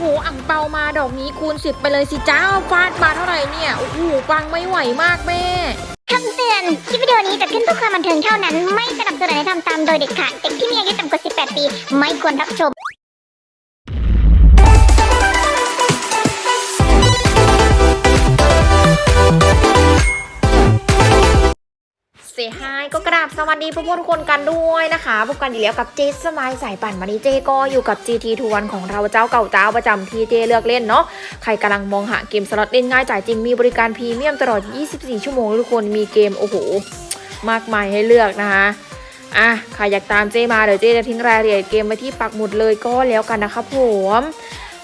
โหอ่างเปามาดอกนี้คูณสิบไปเลยสิจ้าฟาดมาเท่าไหร่เนี่ย โอ้โหปังไม่ไหวมากแม่คำเตือน คลิปวิดีโอนี้จะขึ้นเพื่อความบันเทิงเท่านั้น ไม่สนับสนุนให้ทำตามโดยเด็ดขาด เด็กที่มีอายุต่ำกว่า 18 ปี ไม่ควรรับชม เสียหายก็กราบสวัสดีผู้ทุกคนกันด้วยนะคะพบกันอยู่แล้วกับเจสมายสายปั่นวันนี้เจก็อยู่กับ GT ทวนของเราเจ้าเก่าเจ้าประจำที่เจเลือกเล่นเนาะใครกำลังมองหาเกมสล็อตเล่นง่ายจ่ายจริงมีบริการพรีเมียมตลอด 24 ชั่วโมงทุกคนมีเกมโอ้โห มากมายให้เลือกนะคะอะใครอยากตามเจมาเดี๋ยวเจจะทิ้งรายละเอียดเกมไว้ที่ปักหมุดเลยก็แล้วกันนะครับผม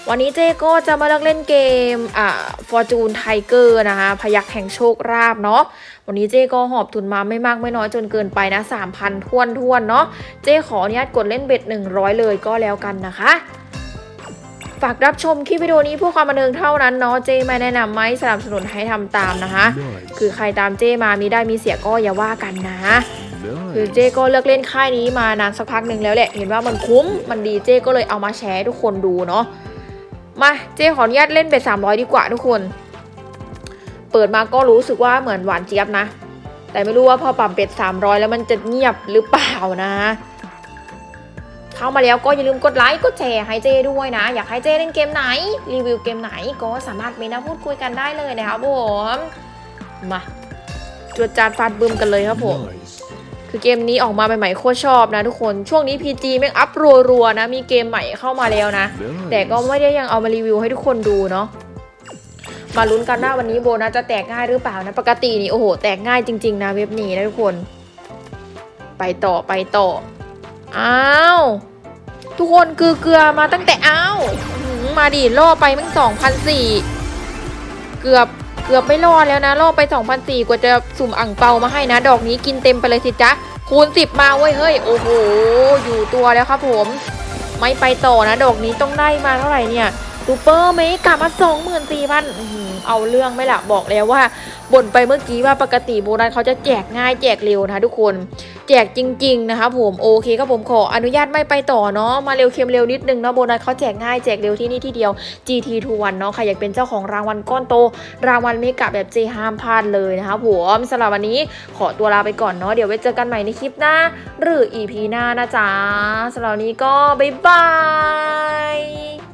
วันนี้เจก็จะมาเลือกเล่นเกมอ่า Fortune Tiger นะคะ พยักแห่งโชคราบเนาะ วันนี้เจ๊ก็หอบทุนมาไม่มากไม่น้อยจนเกินไปนะ 3,000ทวนทวนๆเนาะ เจ๊ขออนุญาตกดเล่นเบ็ด 100 เลยก็แล้วกันนะคะฝากรับชมคลิปวิดีโอนี้เพื่อความบันเทิงเท่านั้นเนาะเจ๊ไม่แนะนำไม่สนับสนุนให้ทำตามนะคะ คือใครตามเจ๊มามีได้มีเสียก็อย่าว่ากันนะ คือเจ๊ก็เลือกเล่นค่ายนี้มานานสักพักหนึ่งแล้วแหละ เห็นว่ามันคุ้มมันดีเจ๊ก็เลยเอามาแชร์ให้ทุกคนดูเนาะ มาเจ๊ขออนุญาตเล่นเบ็ด300ดีกว่าทุกคน เปิดมาก็รู้สึกว่าเหมือนหวานเจี๊ยบนะ แต่ไม่รู้ว่าพอปรับเป็ด300แล้วมันจะเงียบหรือเปล่านะเข้ามาแล้วก็อย่าลืมกดไลค์กดแชร์ให้เจด้วยนะ อยากให้เจเล่นเกมไหน รีวิวเกมไหนก็สามารถเมนต์พูดคุยกันได้เลยนะครับผม มาจวดจานฟาดบึมกันเลยครับผม คือเกมนี้ออกมาใหม่ๆโคตรชอบนะทุกคน ช่วงนี้ PG แม่งอัพรัวๆนะ มีเกมใหม่เข้ามาแล้วนะ แต่ก็ไม่ได้ยังเอามารีวิวให้ทุกคนดูเนาะมาลุ้นกันว่าวันนี้โบนัสจะแตกง่ายหรือเปล่านะ ปกตินี่โอ้โห แตกง่ายจริง ๆ นะเว็บนี้นะทุกคน ไปต่อไปต่อ อ้าว ทุกคนคือเกลือมาตั้งแต่อ้าวอื้อหือมาดิล่อไปมั่งสองพันสี่เกือบ เกือบไม่รอดแล้วนะล่อไป2,004กว่าจะสุ่มอ่างเปามาให้นะ ดอกนี้กินเต็มไปเลยสิจ๊ะคูณสิบมาเว้ยเฮ้ยโอ้โหอยู่ตัวแล้วครับผม ไม่ไปต่อนะ ดอกนี้ต้องได้มาเท่าไหร่เนี่ยซูเปอร์เมกลับมา24,000ื่นสี่พ เอาเรื่องไม่ละบอกแล้วว่าบ่นไปเมื่อกี้ว่าปกติโบนัสเขาจะแจกง่ายแจกเร็วนะทุกคน แจกจริง ๆ นะคะผมโอเคครับผมขออนุญาตไม่ไปต่อเนาะมาเร็วเค็มเร็วนิดนึงเนาะโบนัสเขาแจกง่ายแจกเร็วที่นี่ที่เดียว GT 2 1เนาะใครอยากเป็นเจ้าของรางวัลก้อนโต รางวัลเมกะแบบเจห้ามพลาดเลยนะคะผมสำหรับวันนี้ขอตัวลาไปก่อนเนาะเดี๋ยวไว้เจอกันใหม่ในคลิปหน้า หรือ EP หน้านะจ๊ะสำหรับวันนี้ก็บ๊ายบาย